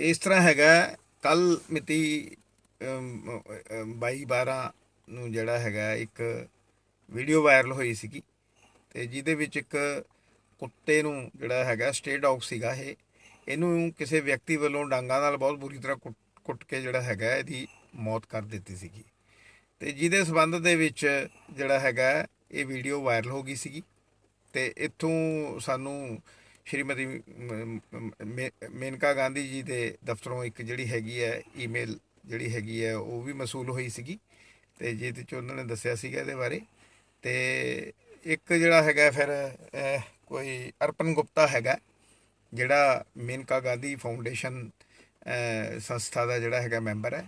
ਇਸ ਤਰ੍ਹਾਂ ਹੈਗਾ ਕੱਲ ਮਿਤੀ 22 12 ਨੂੰ ਜਿਹੜਾ ਹੈਗਾ, ਇੱਕ ਵੀਡੀਓ ਵਾਇਰਲ ਹੋਈ ਸੀਗੀ ਤੇ ਜਿਹਦੇ ਵਿੱਚ ਇੱਕ ਕੁੱਤੇ ਨੂੰ ਜਿਹੜਾ ਹੈਗਾ ਸਟੇ ਡੌਗ ਸੀਗਾ ਇਹ, ਇਹਨੂੰ ਕਿਸੇ ਵਿਅਕਤੀ ਵੱਲੋਂ ਡਾਂਗਾਂ ਨਾਲ ਬਹੁਤ ਬੁਰੀ ਤਰ੍ਹਾਂ ਕੁੱਟ- ਕੁੱਟ ਕੇ ਜਿਹੜਾ ਹੈਗਾ, ਇਹਦੀ ਮੌਤ ਕਰ ਦਿੱਤੀ ਸੀਗੀ। ਤੇ ਜਿਹਦੇ ਸਬੰਧ ਦੇ ਵਿੱਚ ਜਿਹੜਾ ਹੈਗਾ, ਇਹ ਵੀਡੀਓ ਵਾਇਰਲ ਹੋ ਗਈ ਸੀਗੀ ਤੇ ਇੱਥੋਂ ਸਾਨੂੰ ਸ਼੍ਰੀਮਤੀ ਮੇ- ਮੇਨਕਾ ਗਾਂਧੀ ਜੀ ਦੇ ਦਫ਼ਤਰੋਂ ਇੱਕ ਜਿਹੜੀ ਹੈਗੀ ਹੈ ਈਮੇਲ ਜਿਹੜੀ ਹੈਗੀ ਹੈ, ਉਹ ਵੀ ਮਸੂਲ ਹੋਈ ਸੀਗੀ ਤੇ ਜਿਹਦੇ ਚ ਉਹਨਾਂ ਨੇ ਦੱਸਿਆ ਸੀਗਾ ਇਹਦੇ ਬਾਰੇ। ਤੇ ਇੱਕ ਜਿਹੜਾ ਹੈਗਾ ਫਿਰ ਕੋਈ ਅਰਪਨ ਗੁਪਤਾ ਹੈਗਾ, ਜਿਹੜਾ ਮੇਨਕਾ ਗਾਂਧੀ ਫਾਊਂਡੇਸ਼ਨ ਸੰਸਥਾ ਦਾ ਜਿਹੜਾ ਹੈਗਾ ਮੈਂਬਰ ਹੈ।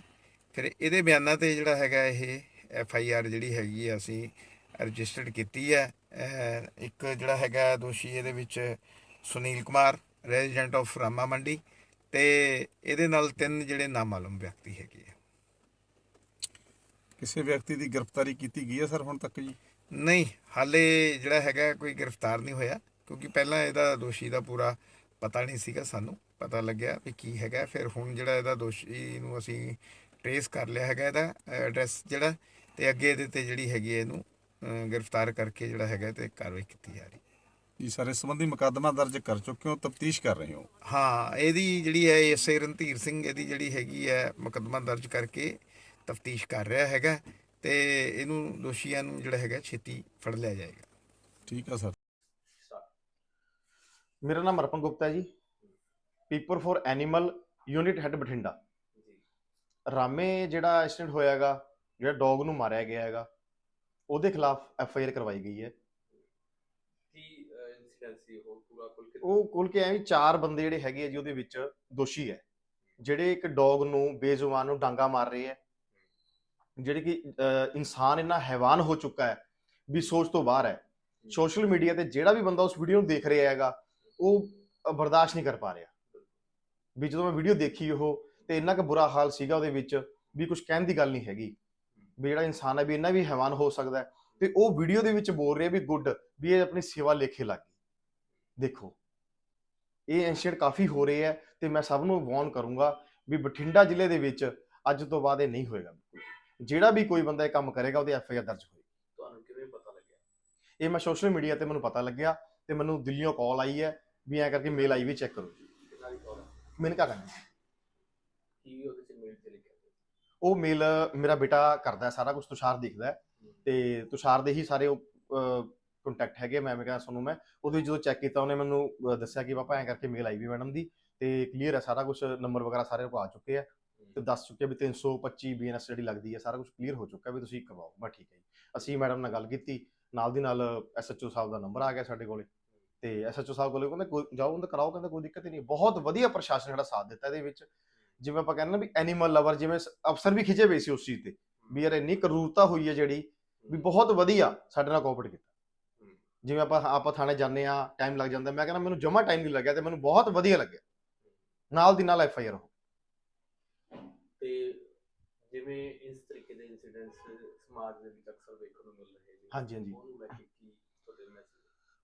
ਫਿਰ ਇਹਦੇ ਬਿਆਨਾਂ ਤੇ ਜਿਹੜਾ ਹੈਗਾ ਇਹ ਐਫ ਆਈ ਆਰ ਜਿਹੜੀ ਹੈਗੀ ਆ, ਅਸੀਂ ਰਜਿਸਟਰਡ ਕੀਤੀ ਹੈ। ਇੱਕ ਜਿਹੜਾ ਹੈਗਾ ਦੋਸ਼ੀ ਇਹਦੇ ਵਿੱਚ ਸੁਨੀਲ ਕੁਮਾਰ ਰੈਜ਼ੀਡੈਂਟ ਆਫ ਰਾਮਾ ਮੰਡੀ ਤੇ ਇਹਦੇ ਨਾਲ ਤਿੰਨ ਜਿਹੜੇ ਨਾਮਾਲੂਮ ਵਿਅਕਤੀ ਹੈਗੇ ਆ। ਕਿਸੇ ਵਿਅਕਤੀ ਦੀ ਗ੍ਰਿਫਤਾਰੀ ਕੀਤੀ ਗਈ ਹੈ ਸਰ ਹੁਣ ਤੱਕ ਜੀ? ਨਹੀਂ ਹਾਲੇ ਜਿਹੜਾ ਹੈਗਾ ਕੋਈ ਗ੍ਰਿਫਤਾਰ ਨਹੀਂ ਹੋਇਆ ਕਿਉਂਕਿ ਪਹਿਲਾਂ ਇਹਦਾ ਦੋਸ਼ੀ ਦਾ ਪੂਰਾ ਪਤਾ ਨਹੀਂ ਸੀਗਾ ਸਾਨੂੰ ਪਤਾ ਲੱਗਿਆ ਵੀ ਕੀ ਹੈਗਾ। ਫਿਰ ਹੁਣ ਜਿਹੜਾ ਇਹਦਾ ਦੋਸ਼ੀ ਨੂੰ ਅਸੀਂ ਟ੍ਰੇਸ ਕਰ ਲਿਆ ਹੈਗਾ ਇਹਦਾ ਐਡਰੈਸ ਜਿਹੜਾ ਤੇ ਅੱਗੇ ਇਹਦੇ ਤੇ ਜਿਹੜੀ ਹੈਗੀ ਇਹਨੂੰ ਗ੍ਰਿਫਤਾਰ ਕਰਕੇ ਜਿਹੜਾ ਹੈਗਾ ਤੇ ਕਾਰਵਾਈ ਕੀਤੀ ਜਾ ਰਹੀ ਹੈ। ਜੀ ਸਰ ਇਸ ਸੰਬੰਧੀ ਮੁਕੱਦਮਾ ਦਰਜ ਕਰ ਚੁੱਕੇ ਹੋ ਤਫਤੀਸ਼ ਕਰ ਰਹੇ ਹੋ। ਹਾਂ ਇਹਦੀ ਜਿਹੜੀ ਹੈ ਐਸਏ ਰਣਧੀਰ ਸਿੰਘ ਇਹਦੀ ਜਿਹੜੀ ਹੈਗੀ ਹੈ ਮੁਕੱਦਮਾ ਦਰਜ ਕਰਕੇ ਤਫਤੀਸ਼ ਕਰ ਰਿਹਾ ਹੈਗਾ ਤੇ ਇਹਨੂੰ ਦੋਸ਼ੀਆਂ ਨੂੰ ਜਿਹੜਾ ਹੈਗਾ ਛੇਤੀ ਫੜ ਲਿਆ ਜਾਏਗਾ। ਠੀਕ ਹੈ ਸਰ। ਮੇਰਾ ਨਾਮ ਅਰਪਨ ਗੁਪਤਾ ਹੈ ਜੀ। People for animal unit head Bathinda. ਰਾਮੇ ਜਿਹੜਾ ਐਕਸੀਡੈਂਟ ਹੋਇਆਗਾ ਜਿਹੜਾ ਡੌਗ ਨੂੰ ਮਾਰਿਆ ਗਿਆ ਹੈਗਾ ਉਹਦੇ ਖਿਲਾਫ ਐਫ ਆਈ ਆਰ ਕਰਵਾਈ ਗਈ ਹੈ। ਇਨਸੀਡੈਂਟ ਸੀ ਉਹ ਪੂਰਾ ਕੁਲ ਕਿ ਉਹ ਕੁੱਲ ਕੇ ਐਵੇਂ ਚਾਰ ਬੰਦੇ ਜਿਹੜੇ ਹੈਗੇ ਆ ਜੀ ਉਹਦੇ ਵਿੱਚ ਦੋਸ਼ੀ ਹੈ। ਜਿਹੜੇ ਇੱਕ ਡੌਗ ਨੂੰ ਬੇਜ਼ੁਬਾਨ ਨੂੰ ਡਾਂਗਾ ਮਾਰ ਰਹੇ ਹੈ। ਜਿਹੜੇ ਕਿ ਅਹ, ਇਨਸਾਨ ਇੰਨਾ ਹੈਵਾਨ ਹੋ ਚੁੱਕਾ ਹੈ ਵੀ ਸੋਚ ਤੋਂ ਬਾਹਰ ਹੈ। ਸੋਸ਼ਲ ਮੀਡੀਆ ਤੇ ਜਿਹੜਾ ਵੀ ਬੰਦਾ ਉਸ ਵੀਡੀਓ ਨੂੰ ਦੇਖ ਰਿਹਾ ਹੈਗਾ ਉਹ ਬਰਦਾਸ਼ਤ ਨਹੀਂ ਕਰ ਪਾ ਰਿਹਾ। ਵੀ ਜਦੋਂ ਮੈਂ ਵੀਡੀਓ ਦੇਖੀ ਉਹ ਤੇ ਇੰਨਾ ਕੁ ਬੁਰਾ ਹਾਲ ਸੀਗਾ ਉਹਦੇ ਵਿੱਚ ਵੀ ਕੁਝ ਕਹਿਣ ਦੀ ਗੱਲ ਨਹੀਂ ਹੈਗੀ। ਵੀ ਜਿਹੜਾ ਇਨਸਾਨ ਹੈ ਵੀ ਇੰਨਾ ਵੀ ਹੈਵਾਨ ਹੋ ਸਕਦਾ ਹੈ। ਤੇ ਉਹ ਵੀਡੀਓ ਦੇ ਵਿੱਚ ਬੋਲ ਰਿਹਾ ਵੀ ਗੁੱਡ ਵੀ ਇਹ ਆਪਣੀ ਸੇਵਾ ਲੇਖੇ ਲੱਗ ਗਈ। ਦੇਖੋ ਇਹ ਇਨਸੀਡੈਂਟ ਕਾਫੀ ਹੋ ਰਹੇ ਹੈ ਤੇ ਮੈਂ ਸਭ ਨੂੰ ਵਾਰਨ ਕਰੂੰਗਾ ਵੀ ਬਠਿੰਡਾ ਜ਼ਿਲ੍ਹੇ ਦੇ ਵਿੱਚ ਅੱਜ ਤੋਂ ਬਾਅਦ ਇਹ ਨਹੀਂ ਹੋਏਗਾ ਜਿਹੜਾ ਵੀ ਕੋਈ ਬੰਦਾ ਇਹ ਕੰਮ ਕਰੇਗਾ ਉਹਦੇ ਐਫ ਆਈ ਆਰ ਦਰਜ ਹੋਏਗੀ। ਤੁਹਾਨੂੰ ਕਿਵੇਂ ਪਤਾ ਲੱਗਿਆ? ਇਹ ਮੈਂ ਸੋਸ਼ਲ ਮੀਡੀਆ ਤੇ ਮੈਨੂੰ ਪਤਾ ਲੱਗਿਆ ਤੇ ਮੈਨੂੰ ਦਿੱਲੀੋਂ ਕਾਲ ਆਈ ਹੈ ਵੀ ਐਂ ਕਰਕੇ ਮੇਲ ਆਈ ਵੀ ਚੈੱਕ ਕਰੋ। ਮੈਨੂੰ ਕਾ ਕਰਨਾ ਕੀ ਉਹਦੇ ਚ ਮੇਲ ਤੇ ਲਿਖਿਆ ਹੋਇਆ? ਉਹ ਮੇਲ ਮੇਰਾ ਬੇਟਾ ਕਰਦਾ ਸਾਰਾ ਕੁਝ ਤੁਸ਼ਾਰ ਦੇਖਦਾ ਤੇ ਤੁਸ਼ਾਰ ਦੇ ਹੀ ਸਾਰੇ ਕੰਟੈਕਟ ਹੈਗੇ ਮੈਂ ਮੈਂ ਕਿਹਾ ਤੁਹਾਨੂੰ ਮੈਂ। ਉਹਦੇ ਵਿੱਚ ਜਦੋਂ ਚੈੱਕ ਕੀਤਾ, ਉਹਨੇ ਮੈਨੂੰ ਦੱਸਿਆ ਕਿ ਪਾਪਾ ਐਂ ਕਰਕੇ ਮੇਲ ਆਈ ਵੀ ਮੈਡਮ ਦੀ ਤੇ ਕਲੀਅਰ ਹੈ ਸਾਰਾ ਕੁਝ ਨੰਬਰ ਵਗੈਰਾ ਸਾਰੇ ਕੋ ਆ ਚੁੱਕੇ ਆ ਤੇ ਦੱਸ ਚੁੱਕੇ ਵੀ 325 ਬੀਐਨਐਸ ਜਿਹੜੀ ਲੱਗਦੀ ਹੈ ਸਾਰਾ ਕੁਝ ਕਲੀਅਰ ਹੋ ਚੁੱਕਾ ਵੀ ਤੁਸੀਂ ਕਰਵਾਓ। ਮੈਂ ਠੀਕ ਹੈ ਜੀ। ਅਸੀਂ ਮੈਡਮ ਨਾਲ ਗੱਲ ਕੀਤੀ, ਨਾਲ ਦੀ ਨਾਲ ਐਸਐਚਓ ਸਾਹਿਬ ਦਾ ਨੰਬਰ ਆ ਗਿਆ ਸਾਡੇ ਕੋਲੇ ਤੇ ਐਸਐਚਓ ਸਾਹਿਬ ਕੋਲੇ ਕਹਿੰਦੇ, ਕੋਈ, ਜਾਓ ਉਹਦਾ ਕਰਾਓ। ਕਹਿੰਦੇ, ਕੋਈ ਦਿੱਕਤ ਹੀ ਨਹੀਂ। ਬਹੁਤ ਵਧੀਆ ਪ੍ਰਸ਼ਾਸਨ ਸਾਡਾ ਸਾਥ ਦਿੱਤਾ ਇਹਦੇ ਵਿੱਚ। ਜਿਵੇਂ ਆਪਾਂ ਕਹਿੰਦੇ ਨਾ ਵੀ ਐਨੀਮਲ ਲਵਰ ਜਿਵੇਂ ਅਫਸਰ ਵੀ ਖਿਜੇ ਪਏ ਸੀ ਉਸ ਚੀਜ਼ ਤੇ, ਵੀ ਯਾਰ ਇੰਨੀ ਕਰੂਰਤਾ ਹੋਈ ਹੈ ਜਿਹੜੀ, ਵੀ ਬਹੁਤ ਵਧੀਆ ਸਾਡੇ ਨਾਲ ਕੋਆਪਰੇਟ ਕੀਤਾ। ਜਿਵੇਂ ਆਪਾਂ ਆਪਾਂ ਥਾਣੇ ਜਾਂਦੇ ਆ ਟਾਈਮ ਲੱਗ ਜਾਂਦਾ ਮੈਂ ਕਹਿੰਦਾ ਮੈਨੂੰ ਜਮਾ ਟਾਈਮ ਨਹੀਂ ਲੱਗਿਆ ਤੇ ਮੈਨੂੰ ਬਹੁਤ ਵਧੀਆ ਲੱਗਿਆ। ਨਾਲ ਦੀ ਨਾਲ ਐਫ ਆਈ ਆਰ ਹੋ ਤੇ ਜਿਵੇਂ ਇਸ ਤਰੀਕੇ ਦੇ ਇਨਸੀਡੈਂਟਸ ਸਮਾਜ ਦੇ ਵਿੱਚ ਅਕਸਰ ਵੇਖਣ ਨੂੰ ਮਿਲ ਰਹੇ ਜੀ ਹਾਂਜੀ, ਹਾਂਜੀ। ਉਹਨੂੰ ਲੈ ਕੇ ਕੀ ਤੁਹਾਡੇ ਮੈਸੇਜ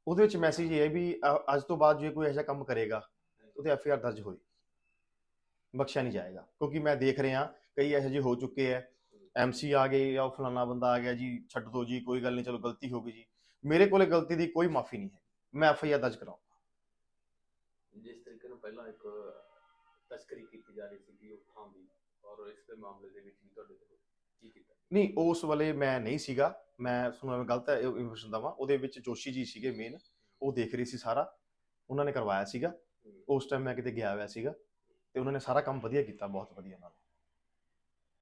ਉਹਦੇ ਵਿੱਚ ਮੈਸੇਜ ਇਹ ਹੈ ਵੀ ਅ- ਅੱਜ ਤੋਂ ਬਾਅਦ ਜੇ ਕੋਈ ਐਸਾ ਕੰਮ ਕਰੇਗਾ ਉਹਦੇ ਐਫ ਆਈ ਆਰ ਦਰਜ ਹੋਈ ਬਖਸ਼ਿਆ ਨਹੀਂ ਜਾਏਗਾ ਕਿਉਂਕਿ ਮੈਂ ਦੇਖ ਰਿਹਾ ਕਈ ਇਹੋ ਜਿਹੇ ਹੋ ਚੁੱਕੇ ਹੈ। ਐਮਸੀ ਆ ਗਏ ਜਾਂ ਉਹ ਫਲਾਣਾ ਬੰਦਾ ਆ ਗਿਆ ਜੀ ਛੱਡ ਦੋ ਜੀ ਕੋਈ ਗੱਲ ਨਹੀਂ ਚਲੋ ਗਲਤੀ ਹੋ ਗਈ ਜੀ। ਮੇਰੇ ਕੋਲੇ ਗਲਤੀ ਦੀ ਕੋਈ ਮਾਫੀ ਨਹੀਂ ਹੈ। ਮੈਂ ਐਫ ਆਈ ਆਰ ਦਰਜ ਕਰਾਉਂਗਾ। ਜਿਸ ਤਰੀਕੇ ਨਾਲ ਪਹਿਲਾਂ ਇੱਕ ਤਸਕਰੀ ਕੀਤੀ ਜਾ ਰਹੀ ਸੀ ਉਹ ਥਾਂ ਦੀ ਔਰ ਇਸ ਦੇ ਮਾਮਲੇ ਦੇ ਵਿੱਚ ਵੀ ਤੁਹਾਡੇ ਤੋਂ ਕੀ ਕੀਤਾ ਨਹੀਂ ਉਸ ਵੇਲੇ ਮੈਂ ਨਹੀਂ ਸੀਗਾ। ਮੈਂ ਐਵੇਂ ਗਲਤ ਇਨਫੋਰਮੇਸ਼ਨ ਦਵਾਂ। ਉਹਦੇ ਵਿੱਚ ਜੋਸ਼ੀ ਜੀ ਸੀਗੇ ਮੇਨ ਉਹ ਦੇਖ ਰਹੀ ਸੀ ਸਾਰਾ। ਉਹਨਾਂ ਨੇ ਕਰਵਾਇਆ ਸੀਗਾ। ਉਸ ਟਾਈਮ ਮੈਂ ਕਿਤੇ ਗਿਆ ਹੋਇਆ ਸੀਗਾ। ਤੇ ਉਹਨਾਂ ਨੇ ਸਾਰਾ ਕੰਮ ਵਧੀਆ ਕੀਤਾ ਬਹੁਤ ਵਧੀਆ ਨਾਲ।